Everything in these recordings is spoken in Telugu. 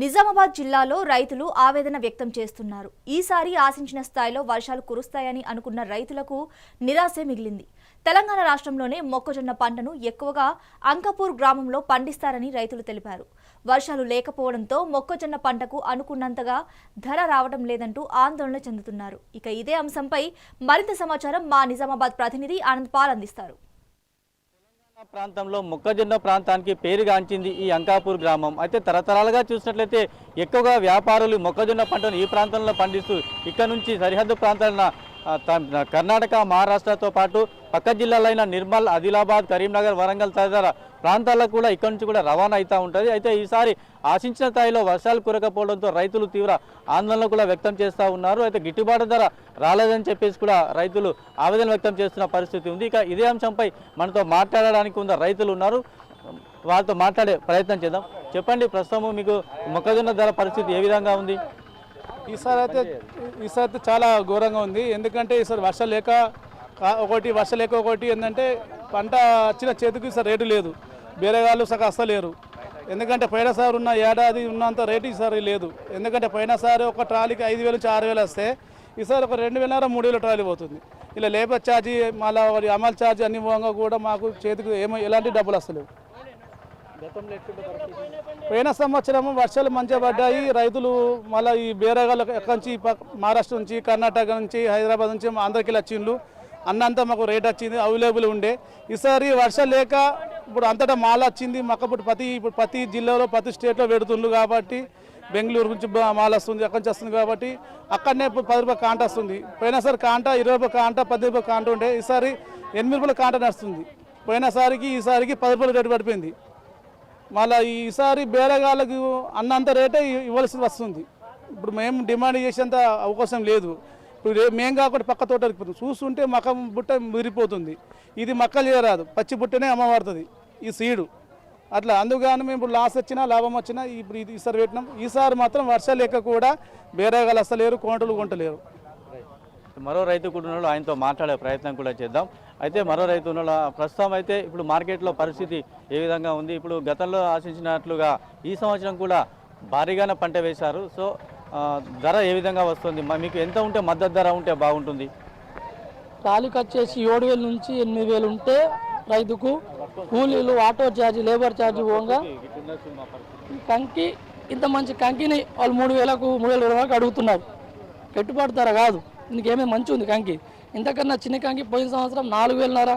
నిజామాబాద్ జిల్లాలో రైతులు ఆవేదన వ్యక్తం చేస్తున్నారు. ఈసారి ఆశించిన స్థాయిలో వర్షాలు కురుస్తాయని అనుకున్న రైతులకు నిరాశే మిగిలింది. తెలంగాణ రాష్ట్రంలోనే మొక్కజొన్న పంటను ఎక్కువగా అంకపూర్ గ్రామంలో పండిస్తారని రైతులు తెలిపారు. వర్షాలు లేకపోవడంతో మొక్కజొన్న పంటకు అనుకున్నంతగా ధర రావడం లేదంటూ ఆందోళన చెందుతున్నారు. ఇక ఇదే అంశంపై మరింత సమాచారం మా నిజామాబాద్ ప్రతినిధి ఆనంద్ పాల్ అందిస్తారు. ప్రాంతంలో మొక్కజొన్న ప్రాంతానికి పేరుగాంచింది ఈ అంకాపూర్ గ్రామం. అయితే తరతరాలుగా చూసినట్లయితే ఎక్కువగా వ్యాపారులు మొక్కజొన్న పంటను ఈ ప్రాంతంలో పండిస్తూ ఇక్కడ నుంచి సరిహద్దు ప్రాంతాల కర్ణాటక మహారాష్ట్రతో పాటు పక్క జిల్లాలైన నిర్మల్ ఆదిలాబాద్ కరీంనగర్ వరంగల్ తదితర ప్రాంతాలకు కూడా ఇక్కడి నుంచి కూడా రవాణా అవుతూ ఉంటుంది. అయితే ఈసారి ఆశించిన స్థాయిలో వర్షాలు కురకపోవడంతో రైతులు తీవ్ర ఆందోళన కూడా వ్యక్తం చేస్తూ ఉన్నారు. అయితే గిట్టుబాటు ధర రాలేదని చెప్పేసి కూడా రైతులు ఆవేదన వ్యక్తం చేస్తున్న పరిస్థితి ఉంది. ఇక ఇదే అంశంపై మనతో మాట్లాడడానికి ఉన్న రైతులు ఉన్నారు. వారితో మాట్లాడే ప్రయత్నం చేద్దాం. చెప్పండి ప్రస్తుతం మీకు మొక్కజొన్న ధర పరిస్థితి ఏ విధంగా ఉంది? ఈసారి అయితే ఈసారి అయితే చాలా ఘోరంగా ఉంది. ఎందుకంటే ఈసారి వర్షం లేక ఒకటి వర్షం లేక ఒకటి ఏంటంటే పంట వచ్చిన చేతికి ఈసారి రేటు లేదు. వేరే వాళ్ళు సగం అస్సలేరు ఎందుకంటే పోయినసారి ఉన్న ఏడాది ఉన్నంత రేటు ఈసారి లేదు. ఎందుకంటే పోయినసారి ఒక ట్రాలీకి ఐదు వేలు నుంచి ఆరు వేలు వస్తే ఈసారి ఒక రెండు వేలన్నర మూడు వేల ట్రాలీ పోతుంది. ఇలా లేబర్ ఛార్జీ మళ్ళీ వారి అమలు ఛార్జీ అన్ని పోగా కూడా మాకు చేతికి ఏమో ఎలాంటి డబ్బులు వస్తలేవు. పోయిన సంవత్సరము వర్షాలు మంచిగా పడ్డాయి. రైతులు మళ్ళీ ఈ బేరగాళ్ళ ఎక్కడి నుంచి మహారాష్ట్ర నుంచి కర్ణాటక నుంచి హైదరాబాద్ నుంచి ఆంధ్రకి వచ్చిండ్లు. అన్నంతా మాకు రేట్ వచ్చింది అవైలబుల్ ఉండే. ఈసారి వర్షం లేక ఇప్పుడు అంతటా మాల వచ్చింది. మాకు ఇప్పుడు ప్రతి ఇప్పుడు ప్రతి జిల్లాలో ప్రతి స్టేట్లో పెడుతుండ్రు కాబట్టి బెంగళూరు నుంచి మాల వస్తుంది అక్కడి నుంచి వస్తుంది కాబట్టి అక్కడనే ఇప్పుడు పది రూపాయల కాంట వస్తుంది. పోయినసారి కాంట ఇరవై రూపాయల కాంట పది రూపాయల కాంట ఉండే. ఈసారి ఎనిమిది రూపాయల కాంట నడుస్తుంది. పోయినసారికి ఈసారికి పది రూపాయలు రేటు పడిపోయింది. మళ్ళీ ఈసారి బేరగాళ్ళకు అన్నంత రేటే ఇవ్వాల్సి వస్తుంది. ఇప్పుడు మేము డిమాండ్ చేసేంత అవకాశం లేదు. ఇప్పుడు మేము కాకుండా పక్క తోట పోతుంది చూస్తుంటే మక్క బుట్ట ముదిరిపోతుంది ఇది మక్కలు చేయరాదు. పచ్చి బుట్టనే అమ్మబడుతుంది ఈ సీడు. అట్లా అందుకని మేము ఇప్పుడు లాస్ వచ్చినా లాభం వచ్చినా ఇప్పుడు ఇది ఈసారి పెట్టినాం. ఈసారి మాత్రం వర్షాలు లేక కూడా బేరగాళ్ళు అసలేరు కోంటలు కొంటలేరు. మరో రైతు కుటుంబంలో ఆయనతో మాట్లాడే ప్రయత్నం కూడా చేద్దాం. అయితే మరో రైతు ఉన్నాడు. ప్రస్తుతం అయితే ఇప్పుడు మార్కెట్లో పరిస్థితి ఏ విధంగా ఉంది? ఇప్పుడు గతంలో ఆశించినట్లుగా ఈ సంవత్సరం కూడా భారీగానే పంట వేశారు. సో ధర ఏ విధంగా వస్తుంది? మీకు ఎంత ఉంటే మద్దతు ధర ఉంటే బాగుంటుంది? ట్రాలీకి వచ్చేసి ఏడు వేలు నుంచి ఎనిమిది వేలు ఉంటే రైతుకు కూలీలు ఆటో ఛార్జ్ లేబర్ ఛార్జ్ పోగా కంకి ఇంత మంచి కంకిని వాళ్ళు మూడు వేలకు మూడు వేల వరకు అడుగుతున్నారు. పెట్టుబడి ధర కాదు. దీనికి మంచి ఉంది కంకి? ఇంతకన్నా చిన్న కంకి పోయిన సంవత్సరం నాలుగు వేలన్నర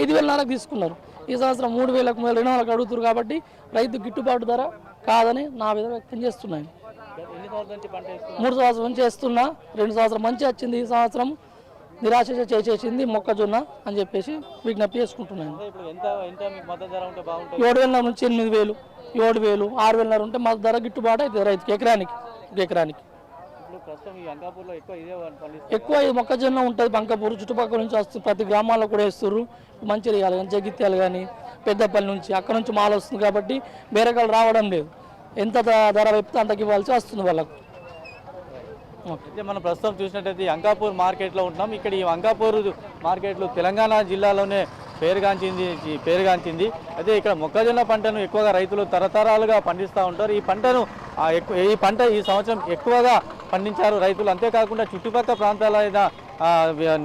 ఐదు వేలన్నరకు తీసుకున్నారు. ఈ సంవత్సరం మూడు వేలకు మూడు రెండు వందలకు అడుగుతున్నారు కాబట్టి రైతు గిట్టుబాటు ధర కాదని నా విధ వ్యక్తం చేస్తున్నాను? మూడు సంవత్సరం నుంచి వేస్తున్నా రెండు సంవత్సరం మంచి వచ్చింది ఈ సంవత్సరం నిరాశ చేసేసింది మొక్కజొన్న అని చెప్పేసి విజ్ఞప్తి చేసుకుంటున్నాను. ఏడు వేల నుంచి ఎనిమిది వేలు ఏడు వేలు ఆరు వేలన్నర ఉంటే మా ధర గిట్టుబాటు అవుతుంది రైతుకి ఎకరానికి ఎకరానికి ఇప్పుడు ప్రస్తుతం ఈ అంకాపూర్లో ఎక్కువ ఈ మొక్కజొన్న ఉంటుంది బంకపూరు చుట్టుపక్కల నుంచి వస్తుంది ప్రతి గ్రామాల్లో కూడా వేస్తుర్రు. మంచిర్యాల కానీ జగిత్యాల కానీ పెద్దపల్లి నుంచి అక్కడ నుంచి మాల వస్తుంది కాబట్టి బేరకాలు రావడం లేదు. ఎంత ధర చెప్తే అంతకి ఇవ్వాల్సి వస్తుంది వాళ్ళకు. అయితే మనం ప్రస్తుతం చూసినట్టయితే ఈ అంకాపూర్ మార్కెట్లో ఉంటున్నాం. ఇక్కడ ఈ అంకాపూర్ మార్కెట్లో తెలంగాణ జిల్లాలోనే పేరుగాంచింది పేరుగాంచింది. అయితే ఇక్కడ మొక్కజొన్న పంటను ఎక్కువగా రైతులు తరతరాలుగా పండిస్తూ ఉంటారు. ఈ పంటను ఈ పంట ఈ సంవత్సరం ఎక్కువగా పండించారు రైతులు. అంతేకాకుండా చుట్టుపక్కల ప్రాంతాలైన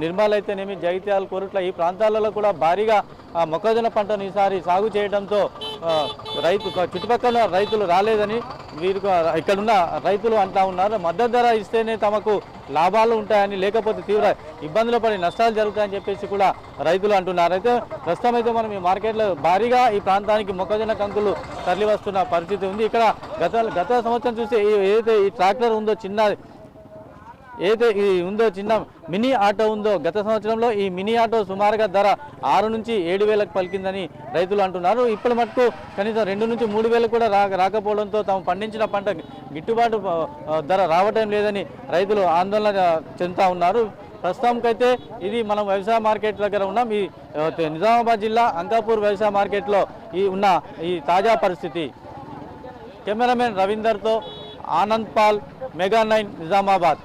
నిర్మల్ అయితేనేమి జగిత్యాల కోరుట్ల ఈ ప్రాంతాలలో కూడా భారీగా ఆ, మొక్కజొన్న పంటను ఈసారి సాగు చేయడంతో రైతు చుట్టుపక్కల రైతులు రాలేదని వీరు ఇక్కడున్న రైతులు అంటా ఉన్నారు. మద్దతు ధర ఇస్తేనే తమకు లాభాలు ఉంటాయని లేకపోతే తీవ్ర ఇబ్బందులు పడి నష్టాలు జరుగుతాయని చెప్పేసి కూడా రైతులు అంటున్నారు. అయితే ప్రస్తుతం అయితే మనం ఈ మార్కెట్లో భారీగా ఈ ప్రాంతానికి మొక్కజొన్న కంకులు తరలి వస్తున్న పరిస్థితి ఉంది. ఇక్కడ గత గత సంవత్సరం చూస్తే ఏదైతే ఈ ట్రాక్టర్ ఉందో చిన్న ఏదైతే ఈ ఉందో చిన్న మినీ ఆటో ఉందో గత సంవత్సరంలో ఈ మినీ ఆటో సుమారుగా ధర ఆరు నుంచి ఏడు వేలకు పలికిందని రైతులు అంటున్నారు. ఇప్పటి మటుకు కనీసం రెండు నుంచి మూడు వేలు కూడా రా రాకపోవడంతో తాము పండించిన పంట గిట్టుబాటు ధర రావటం లేదని రైతులు ఆందోళన చెందుతా ఉన్నారు. ప్రస్తుతానికైతే ఇది మనం వ్యవసాయ మార్కెట్ దగ్గర ఉన్నాం. ఈ నిజామాబాద్ జిల్లా అంకాపూర్ వ్యవసాయ మార్కెట్లో ఈ ఉన్న ఈ తాజా పరిస్థితి. కెమెరామెన్ రవీందర్తో ఆనంద్ పాల్ మెగా నైన్ నిజామాబాద్.